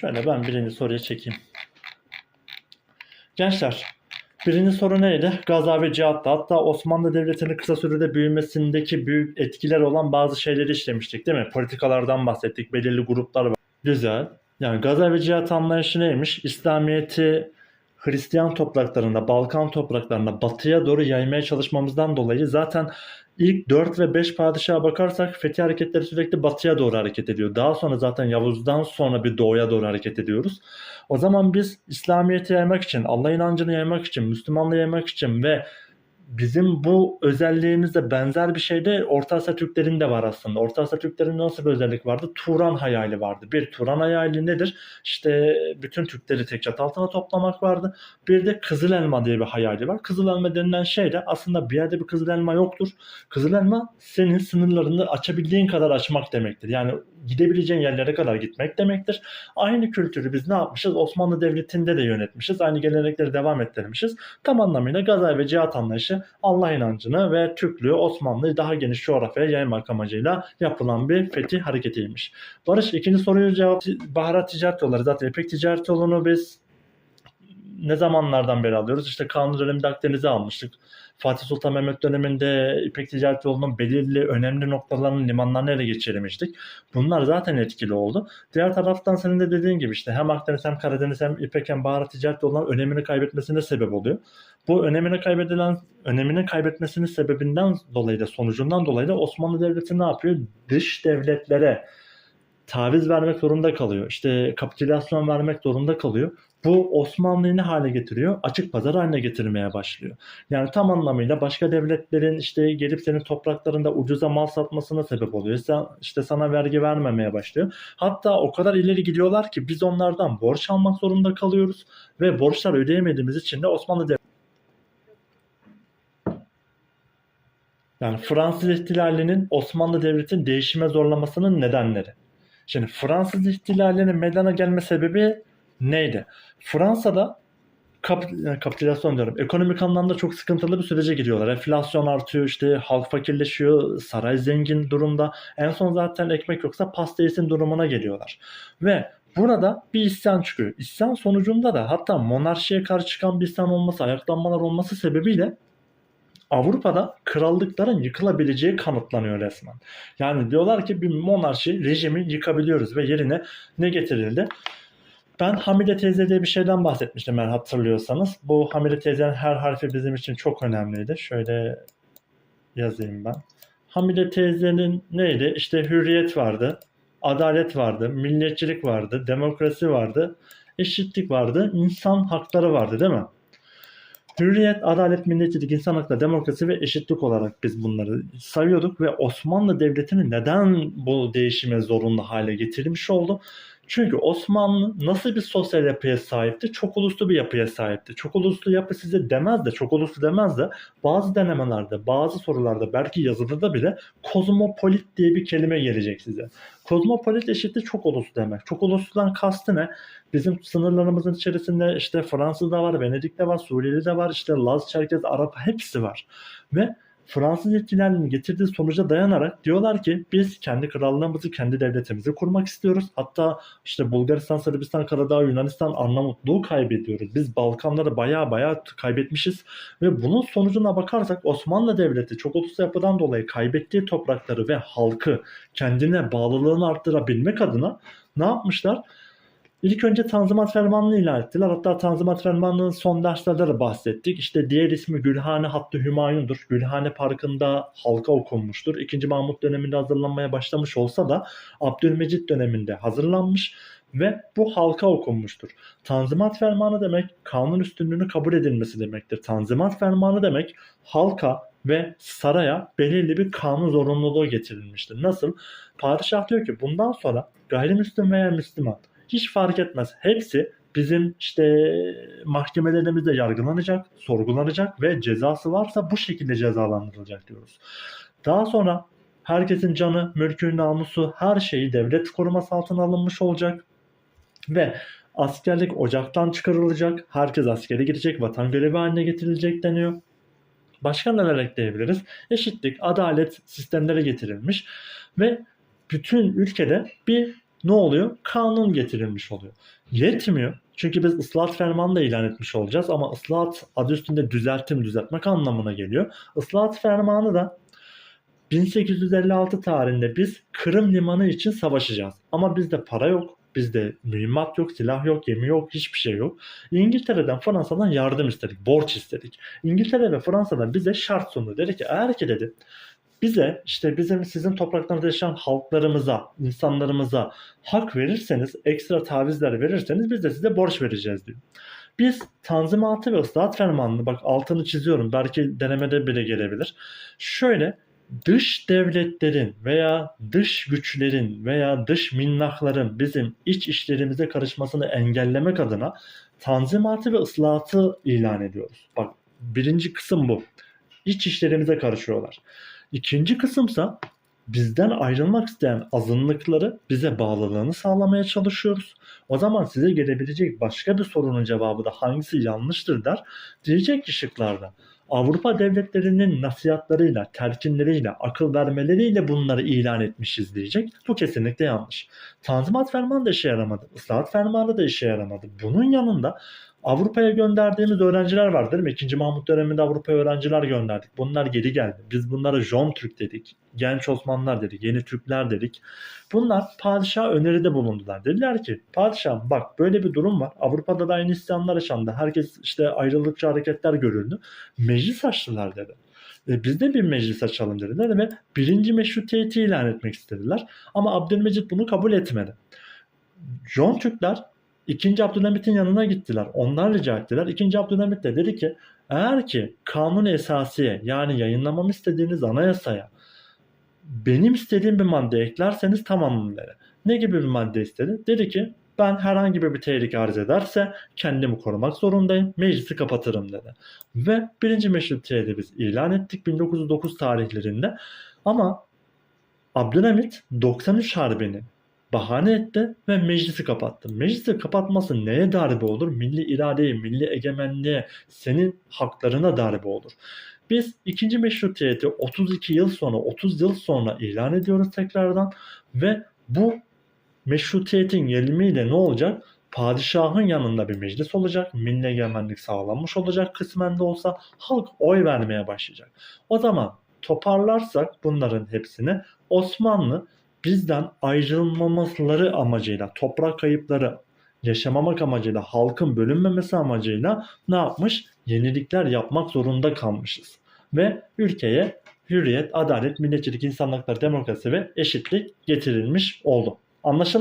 Şöyle ben birinci soruya çekeyim. Gençler, birinci soru neydi? Gaza ve cihatta. Hatta Osmanlı Devleti'nin kısa sürede büyümesindeki büyük etkiler olan bazı şeyleri işlemiştik değil mi? Politikalardan bahsettik, belirli gruplar var. Güzel. Yani Gaza ve cihat anlayışı neymiş? İslamiyet'i Hristiyan topraklarında, Balkan topraklarında batıya doğru yaymaya çalışmamızdan dolayı zaten ilk 4 ve 5 padişaha bakarsak fethi hareketleri sürekli batıya doğru hareket ediyor. Daha sonra zaten Yavuz'dan sonra bir doğuya doğru hareket ediyoruz. O zaman biz İslamiyet'i yaymak için, Allah inancını yaymak için, Müslümanlığı yaymak için ve bizim bu özelliğimizde benzer bir şey de Orta Asya Türklerinde var aslında. Orta Asya Türklerinde nasıl bir özellik vardı? Turan hayali vardı. Bir Turan hayali nedir? İşte bütün Türkleri tek çatı altına toplamak vardı. Bir de Kızıl Elma diye bir hayali var. Kızıl Elma denilen şey de aslında bir yerde bir Kızıl Elma yoktur. Kızıl Elma senin sınırlarını açabildiğin kadar açmak demektir. Yani gidebileceğin yerlere kadar gitmek demektir. Aynı kültürü biz ne yapmışız? Osmanlı Devleti'nde de yönetmişiz. Aynı gelenekleri devam ettirmişiz. Tam anlamıyla Gaza ve cihat anlayışı Allah inancını ve Türklüğü Osmanlı'yı daha geniş coğrafyaya yaymak amacıyla yapılan bir fetih hareketiymiş. Barış ikinci soruyu cevap baharat ticaret yolları. Zaten İpek ticaret yolunu biz ne zamanlardan beri alıyoruz? İşte Kanuni döneminde Akdeniz'e almıştık. Fatih Sultan Mehmet döneminde İpek Ticaret Yolu'nun belirli önemli noktalarının limanlarını ele geçirmiştik. Bunlar zaten etkili oldu. Diğer taraftan senin de dediğin gibi işte hem Akdeniz hem Karadeniz hem İpek hem Baharat Ticaret Yolu'nun önemini kaybetmesine sebep oluyor. Bu önemini kaybedilen önemini kaybetmesinin sebebinden dolayı da sonucundan dolayı da Osmanlı Devleti ne yapıyor? Dış devletlere taviz vermek zorunda kalıyor. İşte kapitülasyon vermek zorunda kalıyor. Bu Osmanlı'yı ne hale getiriyor? Açık pazar haline getirmeye başlıyor. Yani tam anlamıyla başka devletlerin işte gelip senin topraklarında ucuza mal satmasına sebep oluyor. Sen, işte sana vergi vermemeye başlıyor. Hatta o kadar ileri gidiyorlar ki biz onlardan borç almak zorunda kalıyoruz ve borçlar ödeyemediğimiz için de Osmanlı Devleti yani Fransız ihtilalinin Osmanlı Devleti'nin değişime zorlamasının nedenleri. Şimdi Fransız ihtilalinin meydana gelme sebebi neydi? Fransa'da kap, kapitülasyon diyorum. Ekonomik anlamda çok sıkıntılı bir sürece giriyorlar. Enflasyon artıyor işte halk fakirleşiyor, saray zengin durumda. En son zaten ekmek yoksa pasta yesin durumuna geliyorlar. Ve burada bir isyan çıkıyor. İsyan sonucunda da hatta monarşiye karşı çıkan bir isyan olması, ayaklanmalar olması sebebiyle Avrupa'da krallıkların yıkılabileceği kanıtlanıyor resmen. Yani diyorlar ki bir monarşi rejimi yıkabiliyoruz ve yerine ne getirildi? Ben Hamide teyze diye bir şeyden bahsetmiştim eğer hatırlıyorsanız. Bu Hamide teyzenin her harfi bizim için çok önemliydi. Şöyle yazayım ben. Hamide teyzenin neydi? İşte hürriyet vardı, adalet vardı, milliyetçilik vardı, demokrasi vardı, eşitlik vardı, insan hakları vardı değil mi? Hürriyet, adalet, milliyetçilik, insan hakları, demokrasi ve eşitlik olarak biz bunları sayıyorduk ve Osmanlı Devleti'ni neden bu değişime zorunlu hale getirmiş oldu? Çünkü Osmanlı nasıl bir sosyal yapıya sahipti? Çok uluslu bir yapıya sahipti. Çok uluslu yapı size demez de, çok uluslu demez de bazı denemelerde, bazı sorularda belki yazılıda bile kozmopolit diye bir kelime gelecek size. Kozmopolit eşittir çok uluslu demek. Çok ulusludan kastı ne? Bizim sınırlarımızın içerisinde işte Fransız da var, Venedik de var, Suriyeli de var, işte Laz, Çerkez, Arap hepsi var. Ve Fransız ihtilalinin getirdiği sonuca dayanarak diyorlar ki biz kendi krallığımızı, kendi devletimizi kurmak istiyoruz. Hatta işte Bulgaristan, Sırbistan, Karadağ, Yunanistan Arnavutluğu kaybediyoruz. Biz Balkanları baya baya kaybetmişiz ve bunun sonucuna bakarsak Osmanlı Devleti çok uluslu yapıdan dolayı kaybettiği toprakları ve halkı kendine bağlılığını arttırabilmek adına ne yapmışlar? İlk önce Tanzimat Fermanı'nı ilan. Hatta Tanzimat Fermanı'nın son derslerde de bahsettik. İşte diğer ismi Gülhane Hattı Hümayun'dur. Gülhane Parkı'nda halka okunmuştur. İkinci Mahmut döneminde hazırlanmaya başlamış olsa da Abdülmecit döneminde hazırlanmış ve bu halka okunmuştur. Tanzimat Fermanı demek kanun üstünlüğünü kabul edilmesi demektir. Tanzimat Fermanı demek halka ve saraya belirli bir kanun zorunluluğu getirilmiştir. Nasıl? Padişah diyor ki bundan sonra gayrimüslim veya Müslüman hiç fark etmez. Hepsi bizim işte mahkemelerimizde yargılanacak, sorgulanacak ve cezası varsa bu şekilde cezalandırılacak diyoruz. Daha sonra herkesin canı, mülkü, namusu her şeyi devlet koruması altına alınmış olacak ve askerlik ocaktan çıkarılacak. Herkes askere gidecek, vatan görevi haline getirilecek deniyor. Başka neler ekleyebiliriz? Eşitlik, adalet sistemlere getirilmiş ve bütün ülkede bir ne oluyor? Kanun getirilmiş oluyor. Yetmiyor. Çünkü biz ıslahat fermanı da ilan etmiş olacağız ama ıslahat adı üstünde düzeltim, düzeltmek anlamına geliyor. Islahat fermanı da 1856 tarihinde biz Kırım Limanı için savaşacağız. Ama bizde para yok, bizde mühimmat yok, silah yok, gemi yok, hiçbir şey yok. İngiltere'den, Fransa'dan yardım istedik, borç istedik. İngiltere ve Fransa'dan bize şart sundu. Dedi ki eğer ki dedi bize işte bizim sizin topraklarınızda yaşayan halklarımıza, insanlarımıza hak verirseniz, ekstra tavizler verirseniz biz de size borç vereceğiz diyor. Biz Tanzimatı ve ıslahat fermanını bak altını çiziyorum belki denemede bile gelebilir. Şöyle dış devletlerin veya dış güçlerin veya dış minnakların bizim iç işlerimize karışmasını engellemek adına tanzimatı ve ıslahatı ilan ediyoruz. Bak birinci kısım bu. İç işlerimize karışıyorlar. İkinci kısımsa bizden ayrılmak isteyen azınlıkları bize bağlılığını sağlamaya çalışıyoruz. O zaman size gelebilecek başka bir sorunun cevabı da hangisi yanlıştır der. Diyecek ki şıklarda Avrupa devletlerinin nasihatlarıyla, telkinleriyle, akıl vermeleriyle bunları ilan etmişiz diyecek. Bu kesinlikle yanlış. Tanzimat fermanı da işe yaramadı. Islahat fermanı da işe yaramadı. Bunun yanında Avrupa'ya gönderdiğimiz öğrenciler var değil mi? İkinci Mahmut döneminde Avrupa'ya öğrenciler gönderdik. Bunlar geri geldi. Biz bunlara Jom Türk dedik. Genç Osmanlılar dedik. Yeni Türkler dedik. Bunlar padişaha öneride bulundular. Dediler ki padişahım bak böyle bir durum var. Avrupa'da da aynı isyanlar yaşandı. Herkes işte ayrılıkçı hareketler görüldü. Meclis açtılar dedi. E, biz de bir meclis açalım dediler ve birinci meşrutiyeti ilan etmek istediler. Ama Abdülmecit bunu kabul etmedi. Jom Türkler İkinci Abdülhamit'in yanına gittiler. Onlar rica ettiler. İkinci Abdülhamit de dedi ki eğer ki kanun esasiye yani yayınlamamı istediğiniz anayasaya benim istediğim bir madde eklerseniz tamamım dedi. Ne gibi bir madde istedi? Dedi ki ben herhangi bir tehlike arz ederse kendimi korumak zorundayım. Meclisi kapatırım dedi. Ve birinci meşrutiyeti biz ilan ettik 1909 tarihlerinde. Ama Abdülhamit 93 Harbi'ni bahane etti ve meclisi kapattı. Meclisi kapatması neye darbe olur? Milli iradeye, milli egemenliğe, senin haklarına darbe olur. Biz ikinci meşrutiyeti 32 yıl sonra, 30 yıl sonra ilan ediyoruz tekrardan ve bu meşrutiyetin gelimiyle ne olacak? Padişahın yanında bir meclis olacak, milli egemenlik sağlanmış olacak kısmen de olsa halk oy vermeye başlayacak. O zaman toparlarsak bunların hepsini Osmanlı bizden ayrılmamaları amacıyla, toprak kayıpları yaşamamak amacıyla, halkın bölünmemesi amacıyla ne yapmış? Yenilikler yapmak zorunda kalmışız. Ve ülkeye hürriyet, adalet, milliyetçilik, insanlıklar, demokrasi ve eşitlik getirilmiş oldu. Anlaşıldı?